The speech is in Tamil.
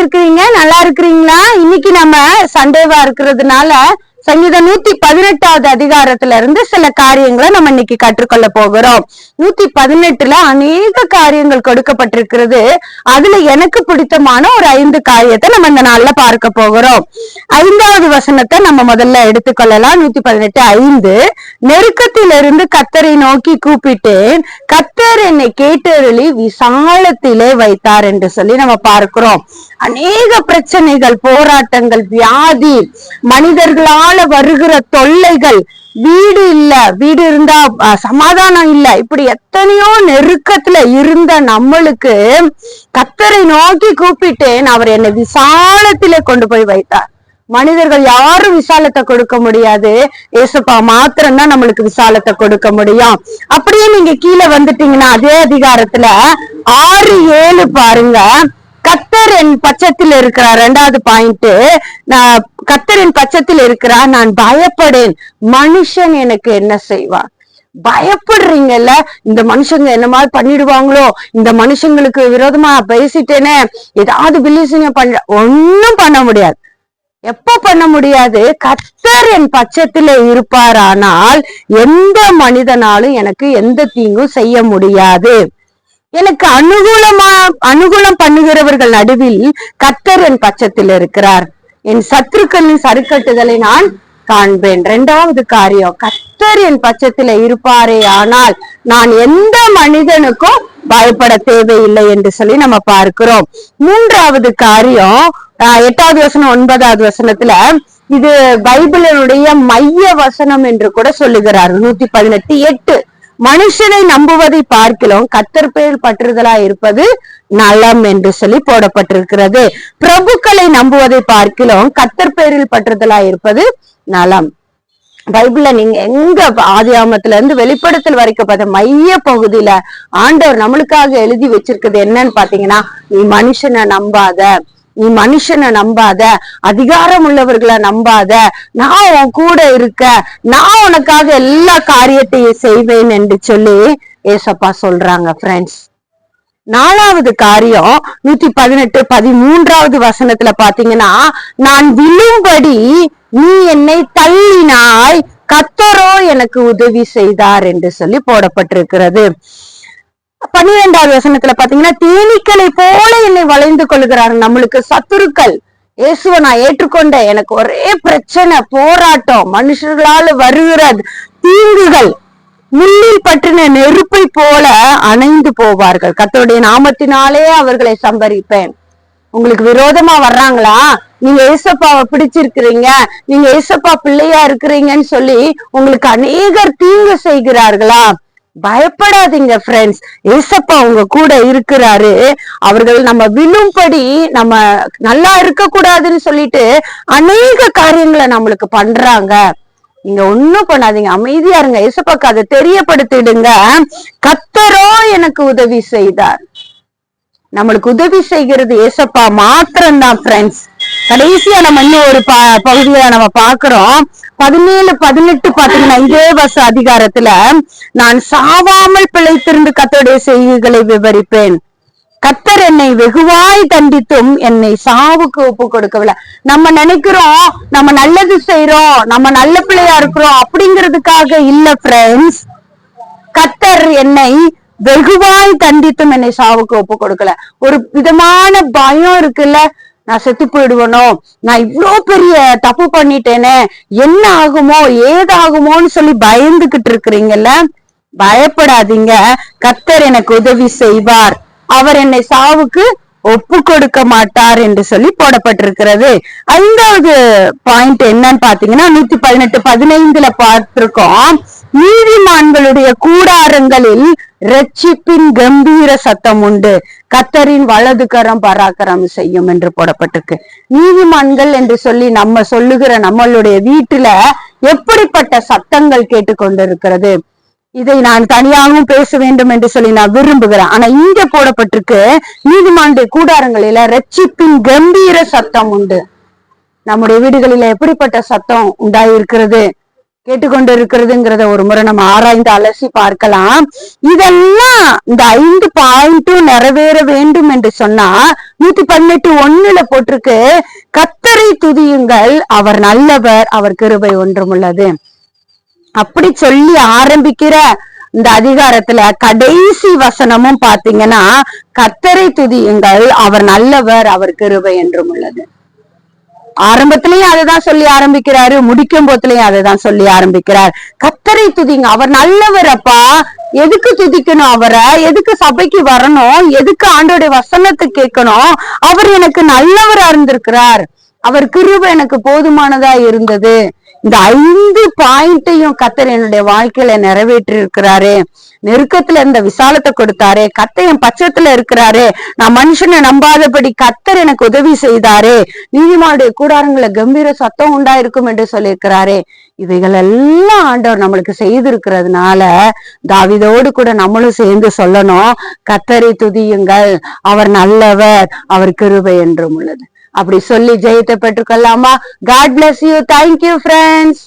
இருக்கிறீங்க நல்லா இருக்கிறீங்களா? இன்னைக்கு நம்ம சண்டேவா இருக்கிறதுனால சங்கீதம் நூத்தி பதினெட்டாவது அதிகாரத்துல இருந்து சில காரியங்களை நம்ம இன்னைக்கு கற்றுக்கொள்ள போகிறோம். நூத்தி பதினெட்டுல அநேக காரியங்கள் கொடுக்கப்பட்டிருக்கிறது. அதுல எனக்கு பிடித்தமான ஒரு ஐந்து காரியத்தை நம்ம இந்த நாள்ல பார்க்க போகிறோம். ஐந்தாவது வசனத்தை நம்ம முதல்ல எடுத்துக்கொள்ளலாம். நூத்தி பதினெட்டு ஐந்து நெருக்கத்திலிருந்து கத்தரை நோக்கி கூப்பிட்டேன். கத்தர் என்னை கேட்டருளி விசாலத்திலே வைத்தார் என்று சொல்லி நம்ம பார்க்கிறோம். அநேக பிரச்சனைகள் போராட்டங்கள் வியாதி மனிதர்களால வருகிற தொல்லைகள் வீடு இல்ல வீடு இருந்தா சமாதானம் இல்ல. இப்படி எத்தனையோ நெருக்கத்துல இருந்த நம்மளுக்கு கத்தரை நோக்கி கூப்பிட்டேன் அவர் என்னை விசாலத்திலே கொண்டு போய் வைத்தார். மனிதர்கள் யாரும் விசாலத்தை கொடுக்க முடியாது. ஏசப்பா மாத்திரம்தான் நம்மளுக்கு விசாலத்தை கொடுக்க முடியும். அப்படியே நீங்க கீழே வந்துட்டீங்கன்னா அதே அதிகாரத்துல ஆறு ஏழு பாருங்க. கத்தர் என் பட்சத்தில் இருக்கிறார். ரெண்டாவது பாயிண்ட் நான் கத்தரின் பட்சத்தில் இருக்கிறார். நான் பயப்படேன். மனுஷன் எனக்கு என்ன செய்வான் பயப்படுறீங்கல்ல? இந்த மனுஷங்க என்ன மாதிரி பண்ணிடுவாங்களோ? இந்த மனுஷங்களுக்கு விரோதமா பேசிட்டேனே. ஏதாவது பில்லிசிங்க பண்ண ஒன்னும் பண்ண முடியாது. எப்ப பண்ண முடியாது? கத்தர் என் பட்சத்துல இருப்பாரானால் எந்த மனிதனாலும் எனக்கு எந்த தீங்கும் செய்ய முடியாது. எனக்கு அனுகூலமா அனுகூலம் பண்ணுகிறவர்கள் நடுவில் கத்தர் என் பட்சத்தில் இருக்கிறார். என் சத்துருக்களின் சரிக்கட்டுதலை நான் காண்பேன். இரண்டாவது காரியம் கத்தர் என் பட்சத்துல இருப்பாரே ஆனால் நான் எந்த மனிதனுக்கும் பயப்பட தேவையில்லை என்று சொல்லி நம்ம பார்க்கிறோம். மூன்றாவது காரியம் எட்டாவது வசனம் ஒன்பதாவது வசனத்துல இது பைபிளினுடைய மைய வசனம் என்று கூட சொல்லுகிறார். நூத்தி பதினெட்டு எட்டு. மனுஷனை நம்புவதை பார்க்கலாம் கத்தர் பேரில் பற்றுதலா இருப்பது நலம் என்று சொல்லி போடப்பட்டிருக்கிறது. பிரபுக்களை நம்புவதை பார்க்கலாம் கத்தர் பேரில் பற்றுதலா இருப்பது நலம். பைபிள்ல நீங்க எங்க ஆதியாமத்துல இருந்து வெளிப்படுத்தல் வரைக்கும் பார்த்த மைய பகுதியில ஆண்டவர் நம்மளுக்காக எழுதி வச்சிருக்கிறது என்னன்னு பாத்தீங்கன்னா நீ மனுஷனை நம்பாத. நீ மனுஷனை நம்பாத அதிகாரம் உள்ளவர்களை நம்பாத நான் உன் கூட இருக்க நான் உனக்காக எல்லா காரியத்தையும் செய்வேன் என்று சொல்லி ஏசப்பா சொல்றாங்க ஃப்ரெண்ட்ஸ் நாலாவது காரியம் நூத்தி பதினெட்டு பதிமூன்றாவது வசனத்துல பாத்தீங்கன்னா நான் விழும்படி நீ என்னை தள்ளினாய் கத்தரோ எனக்கு உதவி செய்தார் என்று சொல்லி போடப்பட்டிருக்கிறது. பன்னிரெண்டாவது வசனத்துல பாத்தீங்கன்னா தேனீக்களை போல என்னை வளைந்து கொள்கிறார் நம்மளுக்கு சத்துருக்கள். இயேசுவை நான் ஏற்றுக்கொண்ட எனக்கு ஒரே பிரச்சனை போராட்டம். மனுஷர்களால வருகிற தீங்குகள் முள்ளில் பற்றின நெருப்பை போல அணைந்து போவார்கள். கத்தோடைய நாமத்தினாலே அவர்களை சம்பரிப்பேன். உங்களுக்கு விரோதமா வர்றாங்களா? நீங்க ஏசப்பாவை பிடிச்சிருக்கிறீங்க. நீங்க ஏசப்பா பிள்ளையா இருக்கிறீங்கன்னு சொல்லி உங்களுக்கு அநேகர் தீங்கு செய்கிறார்களா? பயப்படாதீங்க ஃப்ரெண்ட்ஸ் ஏசப்பா உங்க கூட இருக்கிறாரு. அவர்கள் நம்ம விழும்படி நம்ம நல்லா இருக்க கூடாதுன்னு சொல்லிட்டு அநேக காரியங்களை நம்மளுக்கு பண்றாங்க. நீங்க ஒண்ணும் பண்ணாதீங்க. அமைதியா இருங்க. ஏசப்பாக்கு அதை தெரியப்படுத்திடுங்க. கத்தரோ எனக்கு உதவி செய்தார். நம்மளுக்கு உதவி செய்கிறது ஏசப்பா மாத்திரம்தான் ஃப்ரெண்ட்ஸ் கடைசியா நம்ம இன்னும் ஒரு ப பகுதியில நம்ம பாக்குறோம் பதினேழு பதினெட்டு பாத்தீங்கன்னா இதே வச அதிகாரத்துல நான் சாவாமல் பிழைத்திருந்து கத்தோடைய செய்திகளை விவரிப்பேன். கத்தர் என்னை வெகுவாய் தண்டித்தும் என்னை சாவுக்கு ஒப்பு கொடுக்கவில்லை. நம்ம நினைக்கிறோம் நம்ம நல்லது செய்யறோம் நம்ம நல்ல பிள்ளையா இருக்கிறோம் அப்படிங்கிறதுக்காக இல்ல ஃப்ரெண்ட்ஸ் கத்தர் என்னை வெகுவாய் தண்டித்தும் என்னை சாவுக்கு ஒப்பு கொடுக்கல. ஒரு விதமான பயம் இருக்குல்ல? நான் செத்து போயிடுவனோ நான் இவ்வளோ பெரிய தப்பு பண்ணிட்டேனே என்ன ஆகுமோ ஏதாகுமோன்னு சொல்லி பயந்துகிட்டு இருக்கிறீங்கல்ல? பயப்படாதீங்க. கத்தர் எனக்கு உதவி செய்வார். அவர் என்னை சாவுக்கு ஒப்பு கொடுக்க மாட்டார் என்று சொல்லி போடப்பட்டிருக்கிறது. ஐந்தாவது பாயிண்ட் என்னன்னு பாத்தீங்கன்னா நூத்தி பதினெட்டு பதினைந்துல பார்த்திருக்கோம். நீதிமான்களுடைய கூடாரங்களில் ரட்சிப்பின் கம்பீர சத்தம் உண்டு. கத்தரின் வலது கரம் பராக்கரம் செய்யும் என்று போடப்பட்டிருக்கு. நீதிமான்கள் என்று சொல்லி நம்ம சொல்லுகிற நம்மளுடைய வீட்டுல எப்படிப்பட்ட சத்தங்கள் கேட்டுக்கொண்டிருக்கிறது? இதை நான் தனியாகவும் பேச வேண்டும் என்று சொல்லி நான் விரும்புகிறேன். ஆனா இங்க போடப்பட்டிருக்கு நீதிமானுடைய கூடாரங்களில ரட்சிப்பின் கம்பீர சத்தம் உண்டு. நம்முடைய வீடுகளில எப்படிப்பட்ட சத்தம் உண்டாயிருக்கிறது? கேட்டுக்கொண்டு இருக்கிறதுங்கிறத ஒரு முறை நம்ம ஆராய்ந்து அலசி பார்க்கலாம். இதெல்லாம் இந்த ஐந்து பாயிண்ட்டும் நிறைவேற வேண்டும் என்று சொன்னா நூத்தி பதினெட்டு ஒண்ணுல போட்டிருக்கு. கத்தரை துதியுங்கள் அவர் நல்லவர் அவர் கிருபை ஒன்றும் உள்ளது. அப்படி சொல்லி ஆரம்பிக்கிற இந்த அதிகாரத்துல கடைசி வசனமும் பாத்தீங்கன்னா கத்தரை துதியுங்கள் அவர் நல்லவர் அவர் கிருபை என்றும் உள்ளது. ஆரம்பத்திலையும் அதைதான் சொல்லி ஆரம்பிக்கிறாரு முடிக்கும் போதுலயும் அதைதான் சொல்லி ஆரம்பிக்கிறார். கத்தரை துதிங்க. அவர் நல்லவர் அப்பா. எதுக்கு துதிக்கணும் அவரை? எதுக்கு சபைக்கு வரணும்? எதுக்கு ஆண்டோடைய வசனத்தை கேட்கணும்? அவர் எனக்கு நல்லவரா இருந்திருக்கிறார். அவர் கிருப எனக்கு போதுமானதா இருந்தது. இந்த ஐந்து பாயிண்ட்டையும் கத்தர் என்னுடைய வாழ்க்கையில நிறைவேற்றி இருக்கிறாரு நெருக்கத்துல இருந்த விசாலத்தை கொடுத்தாரு. கத்தர் என் பட்சத்துல இருக்கிறாரு. நான் மனுஷனை நம்பாதபடி கத்தர் எனக்கு உதவி செய்தாரு. நீதிமானுடைய கூடாரங்களை கம்பீர சத்தம் உண்டாயிருக்கும் என்று சொல்லியிருக்கிறாரு. இவைகள் எல்லாம் ஆண்டவர் நம்மளுக்கு செய்திருக்கிறதுனால தாவிதோடு கூட நம்மளும் சேர்ந்து சொல்லணும். கத்தரை துதியுங்கள். அவர் நல்லவர். அவர் கிருபை என்றும் உள்ளது. அப்படி சொல்லி ஜெயத்தை பெற்றுக்கொள்ளலாமா God bless you thank you friends